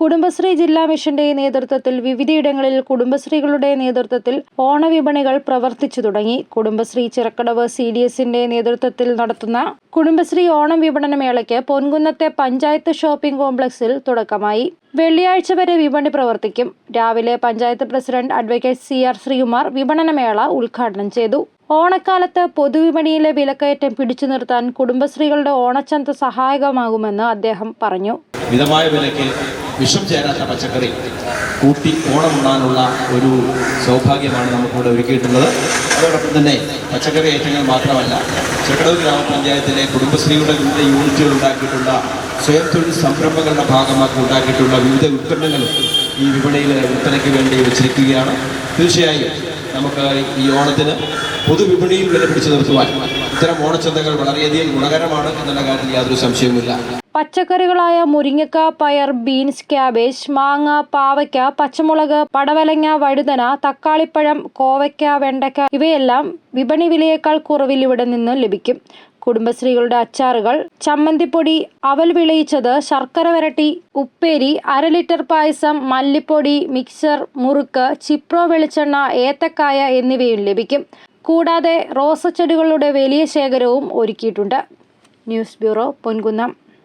കുടുംബശ്രീ ജില്ലാ മിഷന്റെ നേതൃത്വത്തിൽ വിവിധയിടങ്ങളിൽ കുടുംബശ്രീകളുടെ നേതൃത്വത്തിൽ ഓണവിപണികൾ പ്രവർത്തിച്ചു തുടങ്ങി. കുടുംബശ്രീ ചിറക്കടവ് സി ഡി എസിന്റെ നേതൃത്വത്തിൽ നടത്തുന്ന കുടുംബശ്രീ ഓണം വിപണന മേളയ്ക്ക് പൊൻകുന്നത്തെ പഞ്ചായത്ത് ഷോപ്പിംഗ് കോംപ്ലക്സിൽ തുടക്കമായി. വെള്ളിയാഴ്ച വരെ വിപണി പ്രവർത്തിക്കും. രാവിലെ panchayat president advocate C R Sreekumar വിപണനമേള ഉദ്ഘാടനം ചെയ്തു. ഓണക്കാലത്ത് പൊതുവിപണിയിലെ വിലക്കയറ്റം പിടിച്ചു നിർത്താൻ കുടുംബശ്രീകളുടെ ഓണച്ചന്ത സഹായകമാകുമെന്ന് അദ്ദേഹം പറഞ്ഞു. മിതമായ വിലയ്ക്ക് വിഷം ചേരാത്ത പച്ചക്കറി കൂട്ടി ഓണമുണ്ണാനുള്ള ഒരു സൗഭാഗ്യമാണ് നമുക്കിവിടെ ഒരുക്കിയിട്ടുള്ളത്. അതോടൊപ്പം തന്നെ പച്ചക്കറി ഐറ്റങ്ങൾ മാത്രമല്ല ചെക്കടവ് ഗ്രാമപഞ്ചായത്തിലെ കുടുംബശ്രീയുടെ വിവിധ യൂണിറ്റുകൾ ഉണ്ടാക്കിയിട്ടുള്ള സ്വയം തൊഴിൽ സംരംഭങ്ങളുടെ ഭാഗമാക്കി ഉണ്ടാക്കിയിട്ടുള്ള വിവിധ ഉൽപ്പന്നങ്ങളും ഈ വിപണിയിൽ വിൽപ്പനയ്ക്ക് വേണ്ടി വെച്ചിരിക്കുകയാണ്. തീർച്ചയായും നമുക്ക് ഈ ഓണത്തിന് പൊതുവിപണിയിൽ വില പിടിച്ചു നിർത്തുവാൻ ഇത്തരം ഓണച്ചന്തകൾ വളരെയധികം ഗുണകരമാണ് എന്നുള്ള കാര്യത്തിൽ യാതൊരു സംശയവുമില്ല. പച്ചക്കറികളായ മുരിങ്ങക്ക പയർ ബീൻസ് ക്യാബേജ് മാങ്ങ പാവയ്ക്ക പച്ചമുളക് പടവലങ്ങ വഴുതന തക്കാളിപ്പഴം കോവയ്ക്ക വെണ്ടയ്ക്ക ഇവയെല്ലാം വിപണി വിലയേക്കാൾ കുറവിൽ ഇവിടെ നിന്ന് ലഭിക്കും. കുടുംബശ്രീകളുടെ അച്ചാറുകൾ ചമ്മന്തിപ്പൊടി അവൽ വിളയിച്ചത് ശർക്കര വരട്ടി ഉപ്പേരി അര ലിറ്റർ പായസം മല്ലിപ്പൊടി മിക്സർ മുറുക്ക് ചിപ്രോ വെളിച്ചെണ്ണ ഏത്തക്കായ എന്നിവയും ലഭിക്കും. കൂടാതെ റോസച്ചെടികളുടെ വലിയ ശേഖരവും ഒരുക്കിയിട്ടുണ്ട്. News bureau Ponkunnam.